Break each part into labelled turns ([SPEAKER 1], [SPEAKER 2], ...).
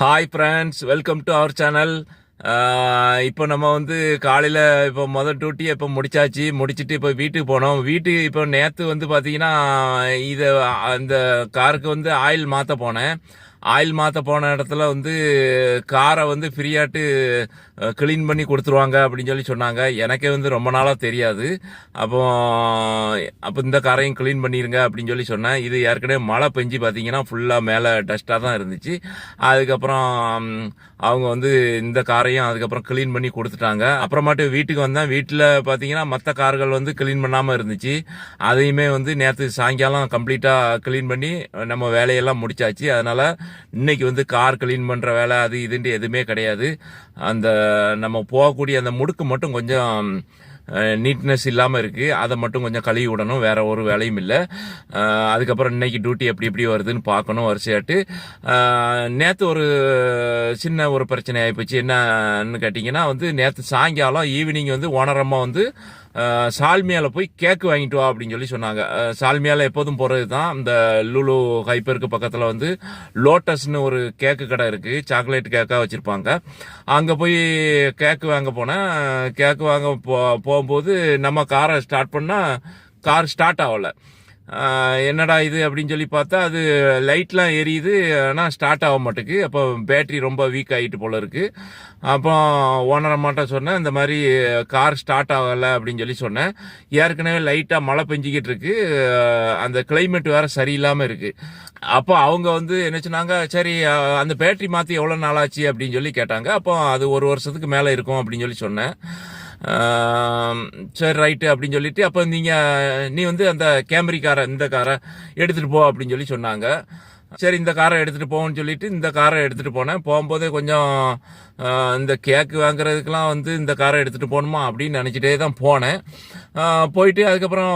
[SPEAKER 1] Hi friends welcome to our channel இப்போ நம்ம வந்து காலையில் இப்போ மொதல் டியூட்டியை இப்போ முடிச்சாச்சு. முடிச்சுட்டு இப்போ வீட்டுக்கு போனோம். வீட்டுக்கு இப்போ நேற்று வந்து பார்த்தீங்கன்னா இதை அந்த காருக்கு வந்து ஆயில் மாற்ற போனேன். ஆயில் மாற்ற போன இடத்துல வந்து காரை வந்து ஃப்ரீயாட்டு க்ளீன் பண்ணி கொடுத்துருவாங்க அப்படின்னு சொல்லி சொன்னாங்க. எனக்கே வந்து ரொம்ப நாளாக தெரியாது. அப்போ அப்போ இந்த காரையும் க்ளீன் பண்ணிடுங்க அப்படின்னு சொல்லி சொன்னேன். இது ஏற்கனவே மழை பெஞ்சு பார்த்தீங்கன்னா ஃபுல்லாக மேலே டஸ்ட்டாக தான் இருந்துச்சு. அதுக்கப்புறம் அவங்க வந்து இந்த காரையும் அதுக்கப்புறம் க்ளீன் பண்ணி கொடுத்துட்டாங்க. அப்புறமாட்டு வீட்டுக்கு வந்தேன். வீட்டில் பார்த்தீங்கன்னா மற்ற கார்கள் வந்து க்ளீன் பண்ணாமல் இருந்துச்சு. அதையுமே வந்து நேற்று சாயங்காலம் கம்ப்ளீட்டாக க்ளீன் பண்ணி நம்ம வேலையெல்லாம் முடிச்சாச்சு. அதனால் இன்னைக்கு வந்து கார் க்ளீன் பண்ணுற வேலை அது இதுன்ட்டு எதுவுமே கிடையாது. அந்த நம்ம போகக்கூடிய அந்த முடுக்கு மட்டும் கொஞ்சம் நீட்னஸ் இல்லாமல் இருக்குது அதை மட்டும் கொஞ்சம் கழுவி விடணும். வேற ஒரு வேலையும் இல்லை. அதுக்கப்புறம் இன்னைக்கு டியூட்டி எப்படி எப்படி வருதுன்னு பார்க்கணும் வரிசையாட்டு. நேற்று ஒரு சின்ன ஒரு பிரச்சனை ஆகிப்போச்சு என்னன்னு கேட்டிங்கன்னா வந்து நேற்று சாயங்காலம் ஈவினிங் வந்து ஓனரமாக வந்து சால்மியாவில் சால்மியால போய் கேக்கு வாங்கிட்டு வா அப்படின்னு சொல்லி சொன்னாங்க. சால்மியாவில் சால்மியால எப்போதும் போகிறது தான் இந்த லுலு ஹைப்பருக்கு பக்கத்தில் வந்து லோட்டஸ்னு ஒரு கேக்கு கடை இருக்குது சாக்லேட் கேக்காக வச்சுருப்பாங்க. அங்கே போய் கேக்கு வாங்க போனேன் கேக்கு வாங்க போ போகும்போது நம்ம காரை ஸ்டார்ட் பண்ணால் கார் ஸ்டார்ட் ஆகலை. என்னடா இது அப்படின்னு சொல்லி பார்த்தா அது லைட்லாம் எரியுது ஆனால் ஸ்டார்ட் ஆக மாட்டேக்கு அப்போ பேட்டரி ரொம்ப வீக் ஆகிட்டு போல இருக்குது அப்போ ஓனர் அம்மாட்ட சொன்னேன் இந்த மாதிரி கார் ஸ்டார்ட் ஆகலை அப்படின்னு சொல்லி சொன்னேன். ஏற்கனவே லைட்டாக மழை பெஞ்சிக்கிட்டு இருக்கு. அந்த கிளைமேட் வேறு சரியில்லாமல் இருக்குது அப்போ அவங்க வந்து என்ன சொன்னாங்க சரி அந்த பேட்டரி மாற்றி எவ்வளோ நாளாச்சு அப்படின்னு சொல்லி கேட்டாங்க. அப்போ அது ஒரு வருஷத்துக்கு மேலே இருக்கும் அப்படின்னு சொல்லி சொன்னேன். சரி ரைட்டு அப்படின்னு சொல்லிட்டு அப்போ நீங்கள் நீ வந்து அந்த கேமரி காரை இந்த காரை எடுத்துகிட்டு போ அப்படின்னு சொல்லி சொன்னாங்க. சரி இந்த காரை எடுத்துகிட்டு போகணும்னு சொல்லிட்டு இந்த காரை எடுத்துகிட்டு போனேன். போகும்போதே கொஞ்சம் இந்த கேக்கு வாங்குறதுக்கெலாம் வந்து இந்த காரை எடுத்துகிட்டு போகணுமா அப்படின்னு நினச்சிட்டே தான் போனேன். போயிட்டு அதுக்கப்புறம்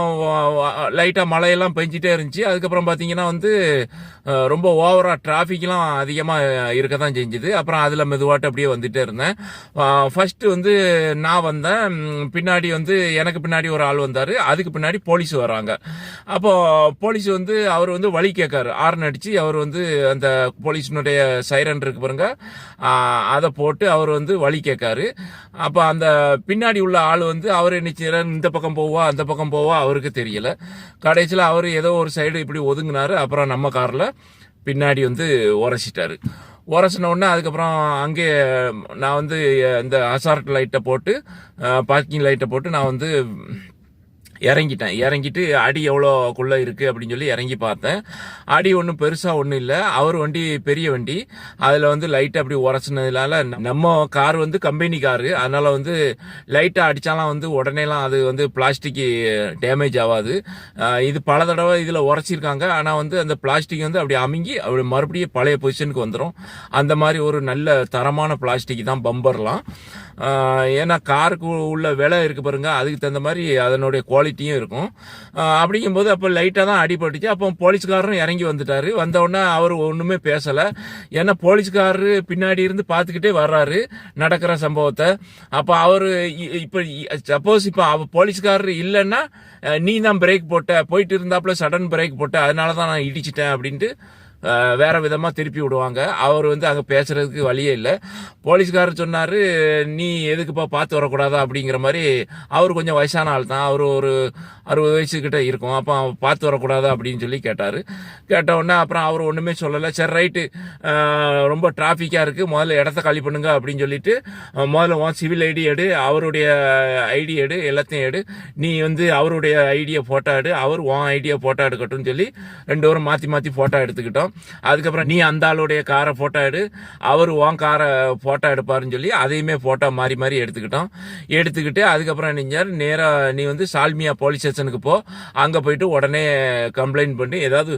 [SPEAKER 1] லைட்டாக மழையெல்லாம் பெஞ்சிட்டே இருந்துச்சு. அதுக்கப்புறம் பார்த்தீங்கன்னா வந்து ரொம்ப ஓவராக டிராஃபிக்லாம் அதிகமாக இருக்க தான் செஞ்சுது. அப்புறம் அதில் மெதுவாட்டு அப்படியே வந்துகிட்டே இருந்தேன். ஃபஸ்ட்டு வந்து நான் வந்தேன். பின்னாடி வந்து எனக்கு பின்னாடி ஒரு ஆள் வந்தார். அதுக்கு பின்னாடி போலீஸ் வராங்க. அப்போது போலீஸ் வந்து அவர் வந்து வழி கேட்காரு. ஆர்ன் அடித்து அவர் வந்து அந்த போலீஸினுடைய சைரன் இருக்கு பாருங்க. அதை போட்டு அவர் வந்து வழி கேட்காரு. அப்போ அந்த பின்னாடி உள்ள ஆள் வந்து அவர் என்ன இந்த பக்கம் போவா அந்த பக்கம் போவா? அவருக்கு தெரியல. கடைசியில் அவர் ஏதோ ஒரு சைடு இப்படி ஒதுங்கினாரு. அப்புறம் நம்ம காரில் பின்னாடி வந்து உரசிட்டாரு. உரசின உடனே அதுக்கப்புறம் அங்கே நான் வந்து இந்த அசார்ட் லைட்டை போட்டு பார்க்கிங் லைட்டை போட்டு நான் வந்து இறங்கிட்டேன். இறங்கிட்டு அடி எவ்வளோக்குள்ளே இருக்குது அப்படின்னு சொல்லி இறங்கி பார்த்தேன். அடி ஒன்றும் பெருசாக ஒன்றும் இல்லை. அவர் வண்டி பெரிய வண்டி. அதில் வந்து லைட்டை அப்படி உரசினதுனால நம்ம கார் வந்து கம்பெனி காரு. அதனால் வந்து லைட்டாக அடித்தாலாம் வந்து உடனேலாம் அது வந்து பிளாஸ்டிக்கு டேமேஜ் ஆகாது. இது பல தடவை இதில் உரைச்சிருக்காங்க ஆனால் வந்து அந்த பிளாஸ்டிக் வந்து அப்படி அமுங்கி அப்படி மறுபடியும் பழைய பொசிஷனுக்கு வந்துடும். அந்த மாதிரி ஒரு நல்ல தரமான பிளாஸ்டிக் தான் பம்பர்லாம். ஏன்னா காருக்கு உள்ள விலை இருக்கு பாருங்க அதுக்கு தகுந்த மாதிரி அதனுடைய குவாலிட்டியும் இருக்கும். அப்படிங்கும்போது அப்போ லைட்டாக தான் அடிபட்டுச்சு. அப்போ போலீஸ்காரரும் இறங்கி வந்துட்டாரு. வந்த உடனே அவர் ஒன்றுமே பேசலை. ஏன்னா போலீஸ்காரரு பின்னாடி இருந்து பார்த்துக்கிட்டே வர்றாரு நடக்கிற சம்பவத்தை. அப்போ அவர் இப்போ சப்போஸ் இப்போ அவ போலீஸ்காரர் இல்லைன்னா நீ தான் பிரேக் போட்ட போயிட்டு இருந்தாப்புல சடன் பிரேக் போட்ட அதனால தான் நான் இடிச்சிட்டேன் அப்படின்ட்டு வேற விதமாக திருப்பி விடுவாங்க. அவர் வந்து அங்கே பேசுறதுக்கு வழியே இல்லை. போலீஸ்காரர் சொன்னார் நீ எதுக்குப்பா பார்த்து வரக்கூடாதா? அப்படிங்கிற மாதிரி அவர் கொஞ்சம் வயசான ஆள் தான். அவர் ஒரு அறுபது வயசுக்கிட்ட இருக்கும். அப்போ அவர் பார்த்து வரக்கூடாதா அப்படின்னு சொல்லி கேட்டார். கேட்ட உடனே அப்புறம் அவர் ஒன்றுமே சொல்லலை. சரி ரைட்டு. ரொம்ப டிராஃபிக்காக இருக்குது முதல்ல இடத்த காலி பண்ணுங்க அப்படின்னு சொல்லிட்டு முதல்ல உன் சிவில் ஐடி எடு அவருடைய ஐடி எடு எல்லாத்தையும் எடு. நீ வந்து அவருடைய ஐடியை ஃபோட்டோ எடு. அவர் உன் ஐடியா ஃபோட்டோ எடுக்கட்டும்னு சொல்லி ரெண்டு பேரும் மாற்றி மாற்றி ஃபோட்டோ எடுத்துக்கிட்டோம். அதுக்கப்புறம் நீ அந்த ஆளுடைய காரை ஃபோட்டோ எடு. அவர் உன் காரை ஃபோட்டோ எடுப்பாருன்னு சொல்லி அதையுமே ஃபோட்டோ மாறி மாறி எடுத்துக்கிட்டோம். எடுத்துக்கிட்டு அதுக்கப்புறம் நீங்கள் நேராக நீ வந்து சால்மியா போலீஸ் ஸ்டேஷனுக்கு போ. அங்கே போயிட்டு உடனே கம்ப்ளைண்ட் பண்ணி ஏதாவது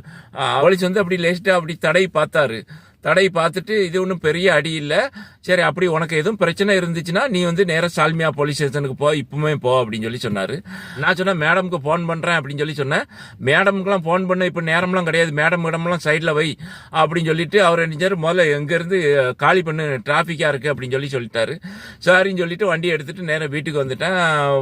[SPEAKER 1] போலீஸ் வந்து அப்படி லேஸ்ட்டாக அப்படி தடை பார்த்தாரு. தடை பார்த்துட்டு இது ஒன்றும் பெரிய அடி இல்லை. சரி அப்படி உனக்கு எதுவும் பிரச்சனை இருந்துச்சுன்னா நீ வந்து நேராக சால்மியா போலீஸ் ஸ்டேஷனுக்கு போ இப்பவுமே போ அப்படின்னு சொல்லி சொன்னார். நான் சொன்னேன் மேடம்க்கு ஃபோன் பண்ணுறேன் அப்படின்னு சொல்லி சொன்னேன். மேடம்க்குலாம் ஃபோன் பண்ண இப்போ நேரம்லாம் கிடையாது. மேடம் இடம்லாம் சைடில் வை அப்படின்னு சொல்லிட்டு அவர் நினைச்சார் முதல்ல எங்கேருந்து காலி பண்ணு டிராஃபிக்காக இருக்குது அப்படின்னு சொல்லி சொல்லிட்டாரு. சரின்னு சொல்லிட்டு வண்டி எடுத்துகிட்டு நேராக வீட்டுக்கு வந்துட்டேன்.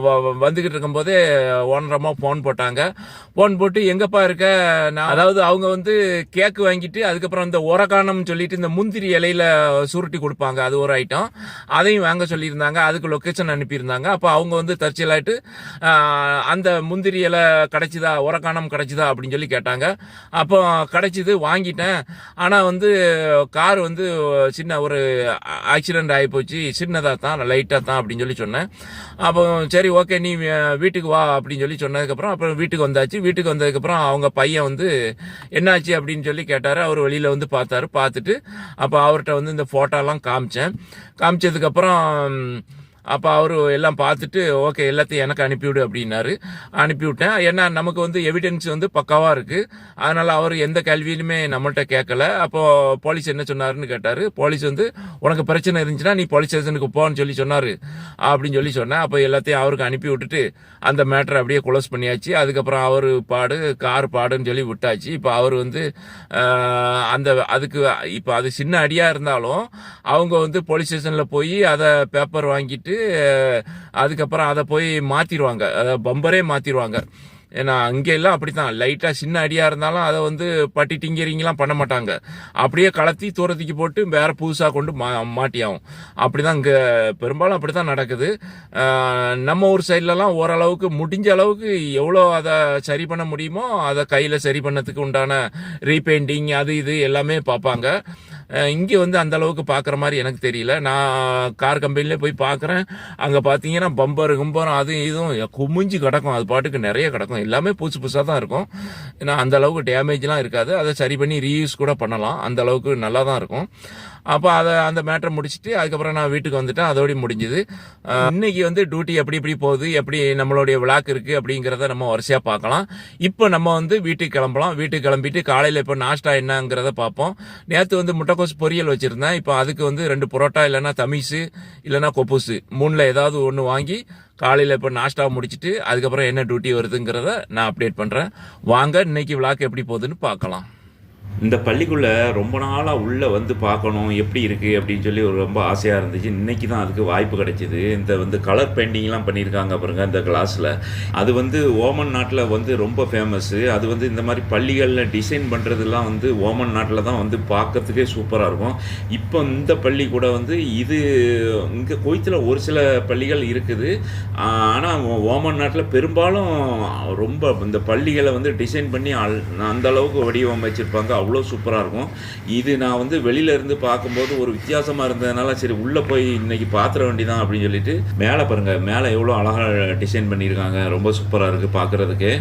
[SPEAKER 1] வ- வ- இருக்கும்போதே ஓனரமாக ஃபோன் போட்டாங்க. ஃபோன் போட்டு எங்கப்பா இருக்க? நான் அதாவது அவங்க வந்து கேக்கு வாங்கிட்டு அதுக்கப்புறம் அந்த உரக்கானம் சொல்லி சொல்லிட்டு இந்த முந்திரி இலையில சுருட்டி கொடுப்பாங்க. அது ஒரு ஐட்டம் அதையும் வாங்க சொல்லியிருந்தாங்க. அதுக்கு லொக்கேஷன் அனுப்பியிருந்தாங்க. அப்போ அவங்க வந்து தற்செயலாயிட்டு அந்த முந்திரி இலை கிடைச்சிதா உரக்கானம் கிடைச்சிதா அப்படின்னு சொல்லி கேட்டாங்க. அப்போ கிடைச்சிது வாங்கிட்டேன். ஆனால் வந்து கார் வந்து சின்ன ஒரு ஆக்சிடென்ட் ஆகி போச்சு. சின்னதாக தான் லைட்டாக தான் அப்படின்னு சொல்லி சொன்னேன். அப்போ சரி ஓகே நீ வீட்டுக்கு வா அப்படின்னு சொல்லி சொன்னதுக்கப்புறம் அப்புறம் வீட்டுக்கு வந்தாச்சு. வீட்டுக்கு வந்ததுக்கப்புறம் அவங்க பையன் வந்து என்னாச்சு அப்படின்னு சொல்லி கேட்டார். அவர் வெளியில் வந்து பார்த்தாரு. பார்த்து பார்த்துட்டு அப்போ அவர்கிட்ட வந்து இந்த ஃபோட்டோலாம் காமிச்சேன். காமிச்சதுக்கப்புறம் அப்போ அவர் எல்லாம் பார்த்துட்டு ஓகே எல்லாத்தையும் எனக்கு அனுப்பிவிடு அப்படின்னாரு. அனுப்பிவிட்டேன் ஏன்னா நமக்கு வந்து எவிடன்ஸ் வந்து பக்காவாக இருக்குது அதனால் அவர் எந்த கேள்வியிலுமே நம்மள்கிட்ட கேட்கல. அப்போது போலீஸ் என்ன சொன்னாருன்னு கேட்டார். போலீஸ் வந்து உனக்கு பிரச்சனை இருந்துச்சுன்னா நீ போலீஸ் ஸ்டேஷனுக்கு போன்னு சொல்லி சொன்னார் அப்படின்னு சொல்லி சொன்னேன். அப்போ எல்லாத்தையும் அவருக்கு அனுப்பி விட்டுட்டு அந்த மேட்டரை அப்படியே க்ளோஸ் பண்ணியாச்சு. அதுக்கப்புறம் அவர் பாடு கார் பாடுன்னு சொல்லி விட்டாச்சு. இப்போ அவர் வந்து அந்த அதுக்கு இப்போ அது சின்ன அடியாக இருந்தாலும் அவங்க வந்து போலீஸ் ஸ்டேஷனில் போய் அதை பேப்பர் வாங்கிட்டு அஹ், அதுக்கப்புறம் அதை போய் மாற்றிடுவாங்க அதை பம்பரே மாற்றிடுவாங்க ஏன்னா அங்கே எல்லாம் அப்படித்தான். லைட்டாக சின்ன அடியாக இருந்தாலும் அதை வந்து பட்டி டிங்கரிங்லாம் பண்ண மாட்டாங்க. அப்படியே கலத்தி தூரத்துக்கு போட்டு வேறு புதுசாக கொண்டு மா மாட்டியாகும் அப்படி தான் இங்கே பெரும்பாலும் அப்படி தான் நடக்குது நம்ம ஊர் சைட்லலாம் ஓரளவுக்கு முடிஞ்ச அளவுக்கு எவ்வளோ அதை சரி பண்ண முடியுமோ அதை கையில் சரி பண்ணதுக்கு உண்டான ரீபெயிண்டிங் அது இது எல்லாமே பார்ப்பாங்க. இங்கே வந்து அந்த அளவுக்கு பார்க்குற மாதிரி எனக்கு தெரியல. நான் கார் கம்பெனிலே போய் பார்க்குறேன் அங்கே பார்த்தீங்கன்னா பம்பர் கும்பரம் அதுவும் இதுவும் குமிஞ்சு கிடக்கும். அது பாட்டுக்கு நிறைய கிடக்கும். எல்லாமே புதுசு புதுசாக தான் இருக்கும். ஏன்னா அந்த அளவுக்கு டேமேஜ்லாம் இருக்காது. அதை சரி பண்ணி ரீயூஸ் கூட பண்ணலாம். அந்த அளவுக்கு நல்லா தான் இருக்கும். அப்போ அதை அந்த மேட்டரை முடிச்சுட்டு அதுக்கப்புறம் நான் வீட்டுக்கு வந்துட்டேன். அதோடய முடிஞ்சுது. இன்னைக்கு வந்து டியூட்டி எப்படி எப்படி போகுது எப்படி நம்மளுடைய விளாக் இருக்குது அப்படிங்கிறத நம்ம வரிசையாக பார்க்கலாம். இப்போ நம்ம வந்து வீட்டுக்கு கிளம்பலாம். வீட்டுக்கு கிளம்பிட்டு காலையில் இப்போ நாஷ்டா என்னங்கிறத பார்ப்போம். நேற்று வந்து முட்டைக்கோஸ் பொரியல் வச்சுருந்தேன். இப்போ அதுக்கு வந்து ரெண்டு புரோட்டா இல்லைன்னா தமிழ்ஸு இல்லைன்னா கொப்புசு. மூணில் ஏதாவது ஒன்று வாங்கி காலையில் இப்போ நாஷ்டா முடிச்சுட்டு அதுக்கப்புறம் என்ன டியூட்டி வருதுங்கிறத நான் அப்டேட் பண்ணுறேன் வாங்க இன்னைக்கு விளாக் எப்படி போகுதுன்னு பார்க்கலாம்.
[SPEAKER 2] இந்த பள்ளிக்குள்ளே ரொம்ப நாளாக உள்ளே வந்து பார்க்கணும் எப்படி இருக்குது அப்படின்னு சொல்லி ஒரு ரொம்ப ஆசையாக இருந்துச்சு. இன்றைக்கி தான் அதுக்கு வாய்ப்பு கிடைச்சிது. இந்த வந்து கலர் பெயிண்டிங்லாம் பண்ணியிருக்காங்க பாருங்க இந்த கிளாஸில் அது வந்து ஓமன் நாட்டில் வந்து ரொம்ப ஃபேமஸ்ஸு அது வந்து இந்த மாதிரி பள்ளிகளில் டிசைன் பண்ணுறதுலாம் வந்து ஓமன் நாட்டில் தான் வந்து பார்க்கறதுக்கே சூப்பராக இருக்கும். இப்போ இந்த பள்ளி கூட வந்து இது இங்கே கோயத்தில் ஒரு சில பள்ளிகள் இருக்குது. ஆனால் ஓமன் நாட்டில் பெரும்பாலும் ரொம்ப இந்த பள்ளிகளை வந்து டிசைன் பண்ணி அல் அந்த அளவுக்கு வடிவமைச்சிருப்பாங்க. அவ்வளோ சூப்பராக இருக்கும். இது நான் வந்து வெளியில இருந்து பார்க்கும்போது ஒரு வித்தியாசமாக இருந்ததுனால சரி உள்ளே போய் இன்னைக்கு பாத்திர வேண்டிதான் அப்படின்னு சொல்லிட்டு மேலே பாருங்கள் மேலே எவ்வளோ அழகாக டிசைன் பண்ணியிருக்காங்க. ரொம்ப சூப்பராக இருக்குது பார்க்குறதுக்கு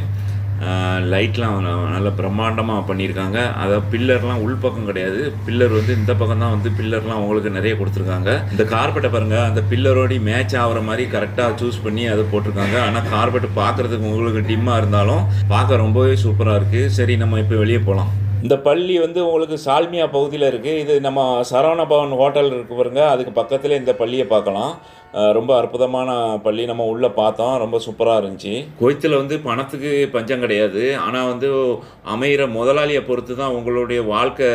[SPEAKER 2] லைட்லாம் நல்ல பிரம்மாண்டமாக பண்ணியிருக்காங்க. அதை பில்லர்லாம் உள்பக்கம் கிடையாது. பில்லர் வந்து இந்த பக்கம் தான் வந்து பில்லர்லாம் உங்களுக்கு நிறைய கொடுத்துருக்காங்க. இந்த கார்பெட்டை பாருங்கள் அந்த பில்லரோடி மேட்ச் ஆகிற மாதிரி கரெக்டாக சூஸ் பண்ணி அதை போட்டிருக்காங்க. ஆனால் கார்பெட் பார்க்குறதுக்கு உங்களுக்கு டிம்மாக இருந்தாலும் பார்க்க ரொம்பவே சூப்பராக இருக்குது சரி நம்ம இப்போ வெளியே போகலாம் இந்த பள்ளி வந்து உங்களுக்கு சால்மியா பகுதியில் இருக்குது இது நம்ம சரவண பவன் ஹோட்டல் இருக்கு பாருங்க. அதுக்கு பக்கத்தில் இந்த பள்ளியை பார்க்கலாம். ரொம்ப அற்புதமான பள்ளி. நம்ம உள்ளே பார்த்தோம். ரொம்ப சூப்பராக இருந்துச்சு. குவைத்தில் வந்து பணத்துக்கு பஞ்சம் கிடையாது. ஆனால் வந்து அமைகிற முதலாளியை பொறுத்து தான் உங்களுடைய வாழ்க்கை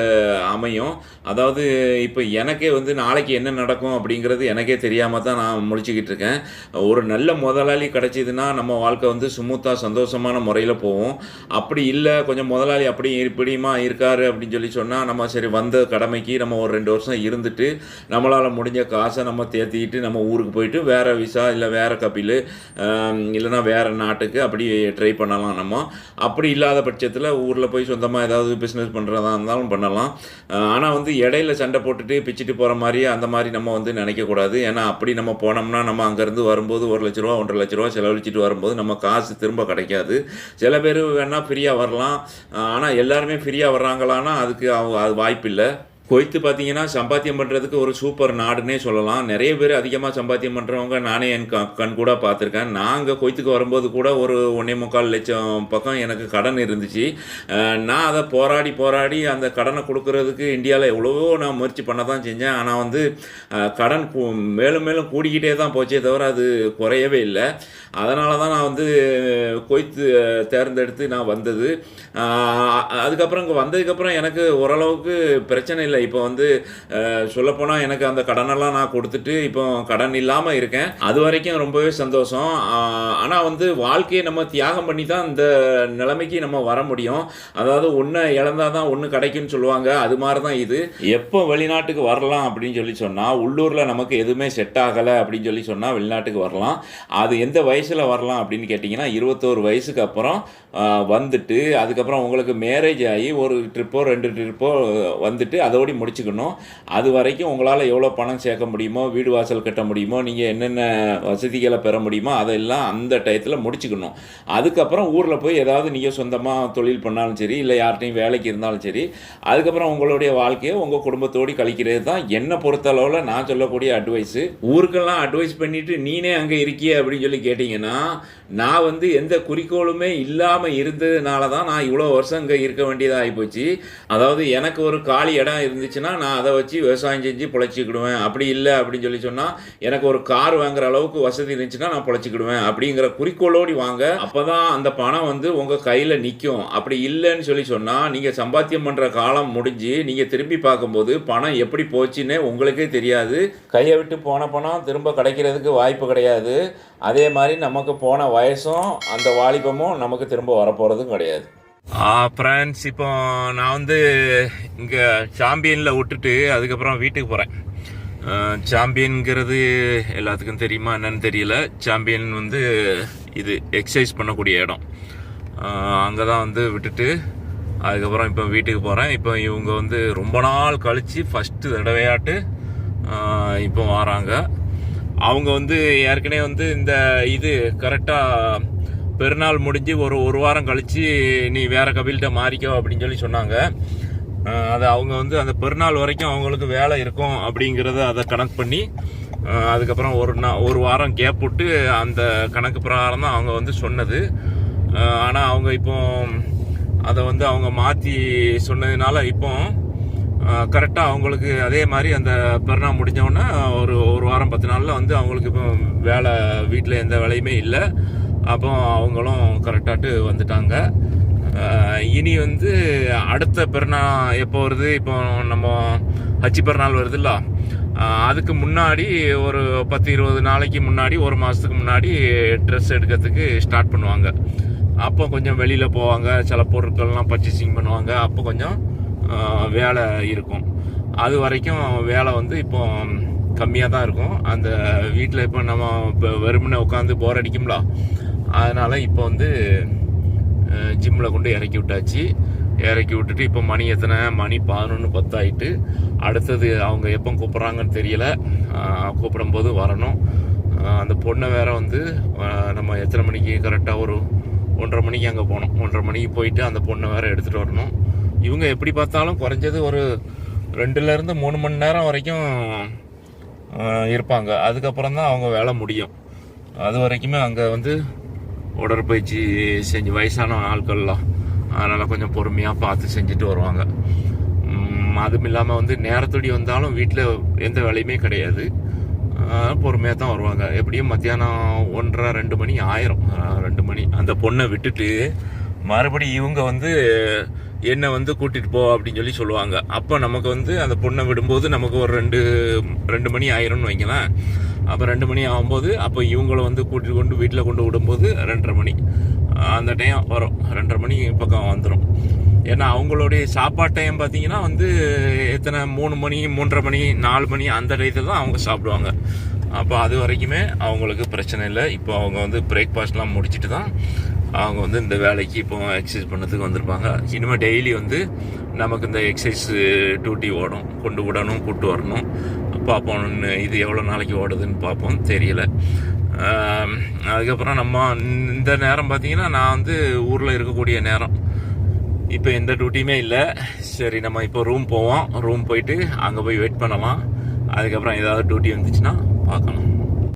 [SPEAKER 2] அமையும். அதாவது இப்போ எனக்கே வந்து நாளைக்கு என்ன நடக்கும் அப்படிங்கிறது எனக்கே தெரியாமல் தான் நான் முடிச்சுக்கிட்டு இருக்கேன். ஒரு நல்ல முதலாளி கிடைச்சிதுன்னா நம்ம வாழ்க்கை வந்து சுமூத்தாக சந்தோஷமான முறையில் போகும். அப்படி இல்லை கொஞ்சம் முதலாளி அப்படி இப்படியுமா இருக்காரு அப்படின்னு சொல்லி சொன்னால் நம்ம சரி வந்த கடமைக்கு நம்ம ஒரு ரெண்டு வருஷம் இருந்துட்டு நம்மளால் முடிஞ்ச காசை நம்ம தேர்த்திக்கிட்டு நம்ம ஊருக்கு போயிட்டு வேறு விசா இல்லை வேறு கப்பில் இல்லைன்னா வேறு நாட்டுக்கு அப்படி ட்ரை பண்ணலாம் நம்ம. அப்படி இல்லாத பட்சத்தில் ஊரில் போய் சொந்தமாக ஏதாவது பிஸ்னஸ் பண்ணுறதா இருந்தாலும் பண்ணலாம். ஆனால் வந்து இடையில சண்டை போட்டுட்டு பிச்சுட்டு போகிற மாதிரி அந்த மாதிரி நம்ம வந்து நினைக்கக்கூடாது ஏன்னா அப்படி நம்ம போனோம்னா நம்ம அங்கேருந்து வரும்போது ஒரு லட்ச ரூபா ஒன்றரை லட்ச ரூபா செலவழிச்சிட்டு வரும்போது நம்ம காசு திரும்ப கிடைக்காது. சில பேர் வேணால் ஃப்ரீயாக வரலாம். ஆனால் எல்லாருமே ஃப்ரீயாக வர்றாங்களான்னா அதுக்கு அவங்க அது வாய்ப்பு இல்லை கொய்த்து பார்த்தீங்கன்னா சம்பாத்தியம் பண்ணுறதுக்கு ஒரு சூப்பர் நாடுன்னே சொல்லலாம். நிறைய பேர் அதிகமாக சம்பாத்தியம் பண்ணுறவங்க நானே என் க கண் கூட பார்த்துருக்கேன். நாங்கள் கொய்த்துக்கு வரும்போது கூட ஒரு ஒன்றே முக்கால் லட்சம் பக்கம் எனக்கு கடன் இருந்துச்சு. நான் அதை போராடி போராடி அந்த கடனை கொடுக்கறதுக்கு இந்தியாவில் எவ்வளவோ நான் முயற்சி பண்ண தான் செஞ்சேன். ஆனால் வந்து கடன் மேலும் மேலும் கூடிக்கிட்டே தான் போச்சே தவிர அது குறையவே இல்லை. அதனால தான் நான் வந்து கொய்த்து தேர்ந்தெடுத்து நான் வந்தது. அதுக்கப்புறம் இங்கே வந்ததுக்கப்புறம் எனக்கு ஓரளவுக்கு பிரச்சனை இல்லை. இப்போ வந்து சொல்லப்போனால் எனக்கு அந்த கடனெல்லாம் நான் கொடுத்துட்டு இப்போ கடன் இல்லாமல் இருக்கேன். அது வரைக்கும் ரொம்பவே சந்தோஷம். ஆனால் வந்து வாழ்க்கையை நம்ம தியாகம் பண்ணி தான் இந்த நிலைமைக்கு நம்ம வர முடியும். அதாவது ஒன்று இழந்தால் தான் ஒன்று கிடைக்கும்னு சொல்லுவாங்க. அது மாதிரி தான் இது. எப்போ வெளிநாட்டுக்கு வரலாம் அப்படின்னு சொல்லி சொன்னால் உள்ளூரில் நமக்கு எதுவுமே செட் ஆகலை அப்படின்னு சொல்லி சொன்னால் வெளிநாட்டுக்கு வரலாம். அது எந்த வயசில் வரலாம் அப்படின்னு கேட்டிங்கன்னா இருபத்தோரு வயசுக்கு அப்புறம் வந்துட்டு அதுக்கப்புறம் உங்களுக்கு மேரேஜ் ஆகி ஒரு ட்ரிப்போ ரெண்டு ட்ரிப்போ வந்துட்டு அதோட முடிச்சுக்கணும். அது வரைக்கும் உங்களால் எவ்வளோ பணம் சேர்க்க முடியுமோ வீடு வாசல் கட்ட முடியுமோ நீங்கள் என்னென்ன வசதிகளை பெற முடியுமோ அதெல்லாம் அந்த டயத்தில் முடிச்சுக்கணும். அதுக்கப்புறம் ஊரில் போய் ஏதாவது நீங்கள் சொந்தமாக தொழில் பண்ணாலும் சரி இல்லை யார்கிட்டையும் வேலைக்கு இருந்தாலும் சரி அதுக்கப்புறம் உங்களுடைய வாழ்க்கையை உங்கள் குடும்பத்தோடு கழிக்கிறது தான் என்னை பொறுத்தளவில் நான் சொல்லக்கூடிய அட்வைஸு ஊருக்கெல்லாம் அட்வைஸ் பண்ணிவிட்டு நீனே அங்கே இருக்கியே அப்படின்னு சொல்லி கேட்டிங்கன்னா நான் வந்து எந்த குறிக்கோளுமே இல்லாமல் இருந்ததுனால தான் நான் இவ்வளோ வருஷம் இங்கே இருக்க வேண்டியதாக ஆகிப்போச்சு அதாவது எனக்கு ஒரு காலி இடம் இருந்துச்சுன்னா நான் அதை வச்சு விவசாயம் செஞ்சு பிழைச்சிக்கிடுவேன். அப்படி இல்லை அப்படின்னு சொல்லி சொன்னால் எனக்கு ஒரு கார் வாங்குற அளவுக்கு வசதி இருந்துச்சுன்னா நான் பிழைச்சிக்கிடுவேன் அப்படிங்கிற குறிக்கோளோடி வாங்க. அப்போ தான் அந்த பணம் வந்து உங்கள் கையில் நிற்கும் அப்படி இல்லைன்னு சொல்லி சொன்னால் நீங்கள் சம்பாத்தியம் பண்ணுற காலம் முடிஞ்சு நீங்கள் திரும்பி பார்க்கும்போது பணம் எப்படி போச்சுன்னே உங்களுக்கே தெரியாது. கையை விட்டு போன பணம் திரும்ப கிடைக்கிறதுக்கு வாய்ப்பு கிடையாது. அதே மாதிரி நமக்கு போன வயசும் அந்த வாலிபமும் நமக்கு திரும்ப வரப்போகிறதும் கிடையாது.
[SPEAKER 1] ஃப்ரெண்ட்ஸ் இப்போ நான் வந்து இங்கே சாம்பியனில் விட்டுட்டு அதுக்கப்புறம் வீட்டுக்கு போகிறேன் சாம்பியன்கிறது எல்லாத்துக்கும் தெரியுமா என்னன்னு தெரியல. சாம்பியன் வந்து இது எக்ஸசைஸ் பண்ணக்கூடிய இடம். அங்கே தான் வந்து விட்டுட்டு அதுக்கப்புறம் இப்போ வீட்டுக்கு போகிறேன் இப்போ இவங்க வந்து ரொம்ப நாள் கழித்து ஃபஸ்ட்டு தடவையாட்டு இப்போ வராங்க. அவங்க வந்து ஏற்கனவே வந்து இந்த இது கரெக்டாக பெருநாள் முடிஞ்சு ஒரு ஒரு வாரம் கழித்து நீ வேறு கபில்கிட்ட மாறிக்கோ அப்படின்னு சொல்லி சொன்னாங்க. அது அவங்க வந்து அந்த பெருநாள் வரைக்கும் அவங்களுக்கு வேலை இருக்கும் அப்படிங்கிறத அதை கணக்கு பண்ணி அதுக்கப்புறம் ஒரு நா ஒரு வாரம் கேப் விட்டு அந்த கணக்கு பிரகாரம் தான் அவங்க வந்து சொன்னது. ஆனால் அவங்க இப்போ அதை வந்து அவங்க மாற்றி சொன்னதுனால இப்போ கரெக்டாக அவங்களுக்கு அதே மாதிரி அந்த பெருநாள் முடிஞ்சோடனே ஒரு ஒரு வாரம் பத்து நாளில் வந்து அவங்களுக்கு இப்போ வேலை வீட்டில் எந்த வேலையுமே இல்லை. அப்போ அவங்களும் கரெக்டாட்டு வந்துட்டாங்க. இனி வந்து அடுத்த பிறநாள் எப்போ வருது? இப்போ நம்ம ஹச்சி பிறநாள் வருதுல்ல. அதுக்கு முன்னாடி ஒரு பத்து இருபது நாளைக்கு முன்னாடி ஒரு மாதத்துக்கு முன்னாடி ட்ரெஸ் எடுக்கிறதுக்கு ஸ்டார்ட் பண்ணுவாங்க. அப்போ கொஞ்சம் வெளியில் போவாங்க. சில பொருட்கள்லாம் பர்ச்சேசிங் பண்ணுவாங்க. அப்போ கொஞ்சம் வேலை இருக்கும். அது வரைக்கும் வேலை வந்து இப்போ கம்மியாக தான் இருக்கும். அந்த வீட்டில் இப்போ நம்ம இப்போ வெறுமனே உட்காந்து போர் அடிக்கும்ல. அதனால் இப்போ வந்து ஜிம்மில் கொண்டு இறக்கி விட்டாச்சு. இறக்கி விட்டுட்டு இப்போ மணி எத்தனை? மணி பதினொன்று பத்தாயிட்டு. அடுத்தது அவங்க எப்போ கூப்பிட்றாங்கன்னு தெரியல. கூப்பிடும்போது வரணும். அந்த பொண்ணை வேற வந்து நம்ம எத்தனை மணிக்கு கரெக்டாக ஒரு ஒன்றரை மணிக்கு அங்கே போகணும். ஒன்றரை மணிக்கு போயிட்டு அந்த பொண்ணை வேற எடுத்துகிட்டு வரணும். இவங்க எப்படி பார்த்தாலும் குறைஞ்சது ஒரு ரெண்டுலேருந்து மூணு மணி நேரம் வரைக்கும் இருப்பாங்க. அதுக்கப்புறம் தான் அவங்க வேலை முடியும். அது வரைக்குமே அங்கே வந்து உடற்பயிற்சி செஞ்சு வயசான ஆட்கள்லாம். அதனால் கொஞ்சம் பொறுமையாக பார்த்து செஞ்சுட்டு வருவாங்க. அதுவும் இல்லாமல் வந்து நேரத்தோடி வந்தாலும் வீட்டில் எந்த வேலையுமே கிடையாது. பொறுமையாக தான் வருவாங்க. எப்படியும் மத்தியானம் ஒன்றரை ரெண்டு மணி ஆயிரும். ரெண்டு மணி. அந்த பொண்ணை விட்டுட்டு மறுபடி இவங்க வந்து என்னை வந்து கூட்டிகிட்டு போ அப்படின்னு சொல்லி சொல்லுவாங்க. அப்போ நமக்கு வந்து அந்த பொண்ணை விடும்போது நமக்கு ஒரு ரெண்டு ரெண்டு மணி ஆயிரும்னு வைங்களேன். அப்போ ரெண்டு மணி ஆகும்போது அப்போ இவங்கள வந்து கூட்டிட்டு கொண்டு வீட்டில் கொண்டு விடும்போது ரெண்டரை மணி. அந்த டைம் வரும். ரெண்டரை மணி பக்கம் வந்துடும் ஏன்னா அவங்களுடைய சாப்பாடு டைம் பார்த்தீங்கன்னா வந்து எத்தனை மூணு மணி மூன்றரை மணி நாலு மணி அந்த டயத்தில் தான் அவங்க சாப்பிடுவாங்க. அப்போ அது வரைக்குமே அவங்களுக்கு பிரச்சனை இல்லை. இப்போ அவங்க வந்து பிரேக்ஃபாஸ்ட்லாம் முடிச்சுட்டு தான் அவங்க வந்து இந்த வேலைக்கு இப்போ எக்ஸசைஸ் பண்ணதுக்கு வந்திருப்பாங்க. இனிமேல் டெய்லி வந்து நமக்கு இந்த எக்ஸசைஸ் டியூட்டி ஓடும். கொண்டு விடணும் கூட்டு வரணும். பார்ப்போம் இது எவ்வளோ நாளைக்கு ஓடுதுன்னு பார்ப்போம். தெரியல. அதுக்கப்புறம் நம்ம இந்த நேரம் பார்த்தீங்கன்னா நான் வந்து ஊரில் இருக்கக்கூடிய நேரம். இப்போ எந்த டியூட்டியுமே இல்லை. சரி நம்ம இப்போ ரூம் போவோம். ரூம் போயிட்டு அங்கே போய் வெயிட் பண்ணலாம். அதுக்கப்புறம் ஏதாவது டியூட்டி வந்துச்சுன்னா பார்க்கணும்